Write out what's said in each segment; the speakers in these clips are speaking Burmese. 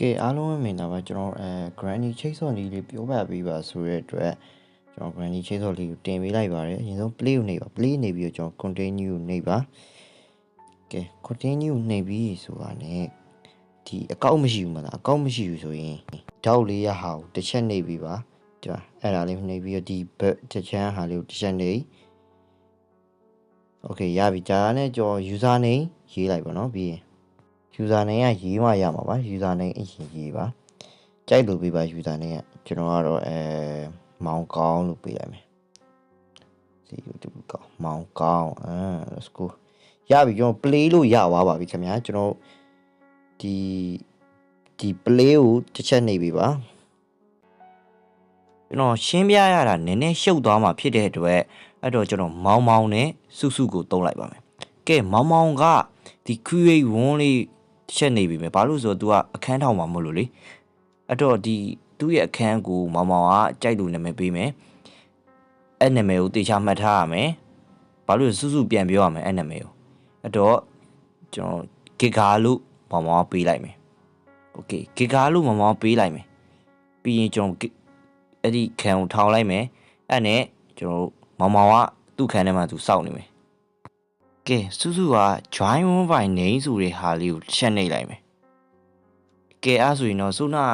ကဲအားလုံးပဲမင်္ဂလာပါကျွန်တော်အဲ Granny ချိတ်ဆော့လေးလေးပြောပြပေးပါဆိုတဲ့အတွက်ကျွန်တော် Granny ချိတ်ဆော့လေးကိုတင်ပေးလိုက်ပါတယ်အရင်ဆုံး play ကိုနှိပ်ပါ play နေပြီးတော့ကျွန်တော် continue ကိုနှိပ်ပါကဲ continue နှိပ်ပြီးဆိုတာ ਨੇ ဒီအကောင့်မရှိဘူးမလားအကောင့်မရှိဘူးဆိုရင်တောက်လေးရဟာကိုတစ်ချက်နှိပ်ပြီးပါကျွန်တော်အဲ့ဒါလေးနှိပ်ပြီးတော့ဒီဘက်တစ်ချမ်းဟာလေးကိုတစ်ချက်နှိပ် Okay ရပြီကြာနဲ့ကျွန်တော် user name ရေးလိုက်ပါเนาะပြီးရင် user name ကရေးမှရမှာပါ user name အရင်ရေးပါကြိုက်လို့ပေးပါ user name ကကျွန်တော်ကတော့အဲမောင်ကောင်းလို့ပေးလိုက်မယ်စီတူကောင်းမောင်ကောင်းအာ let's go ရပြီကျွန်တော် play လို့ရသွားပါပြီခင်ဗျာကျွန်တော်ဒီဒီ play ကိုတစ်ချက်နှိပ်ပေးပါကျွန်တော်ရှင်းပြရတာနည်းနည်းရှုပ်သွားမှာဖြစ်တဲ့အတွက်အဲ့တော့ကျွန်တော်မောင်မောင်နဲ့စုစုကိုတုံးလိုက်ပါမယ်ကဲမောင်မောင်ကဒီ create one လေး တစ်ချက်နေပြီမယ်ဘာလို့ဆိုတော့ तू ကအခန်းထောင်မှာမဟုတ်လို့လေအဲ့တော့ဒီသူ့ရဲ့အခန်းကိုမောင်မောင်ကကြိုက်လို့နာမည်ပေးမယ်အဲ့နာမည်ကိုတေချာမှတ်ထားရမယ်ဘာလို့လဲစုစုပြန်ပြောရမယ်အဲ့နာမည်ကိုအဲ့တော့ကျွန်တော်ဂီဂါလို့မောင်မောင်ကပေးလိုက်မယ်โอเคဂီဂါလို့မောင်မောင်ကပေးလိုက်မယ်ပြီးရင်ကျွန်တော်ဂီအဲ့ဒီခံကိုထောင်လိုက်မယ်အဲ့နဲ့ကျွန်တော်မောင်မောင်ကသူ့ခံထဲမှာသူစောင့်နေမယ် ကဲစုစုက join one by name ဆိုတဲ့ဟာလေးကိုချက်နှိပ်လိုက်မယ်ကဲအဲ့ဆိုရင်တော့စုနာ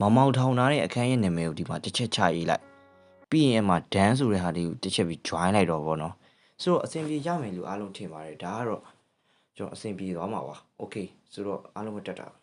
မောင်မောင်ထောင်ထားတဲ့အခန်းရဲ့နာမည်ကိုဒီမှာတစ်ချက်ချရေးလိုက်ပြီးရင်အမှ dance ဆိုတဲ့ဟာလေးကိုတစ်ချက်ပြီး join လိုက်တော့ဗောနော်ဆိုတော့အဆင်ပြေရမယ်လို့အားလုံးထင်ပါတယ်ဒါကတော့ကျွန်တော်အဆင်ပြေသွားမှာပါ okay ဆိုတော့အားလုံးမတက်တာပါ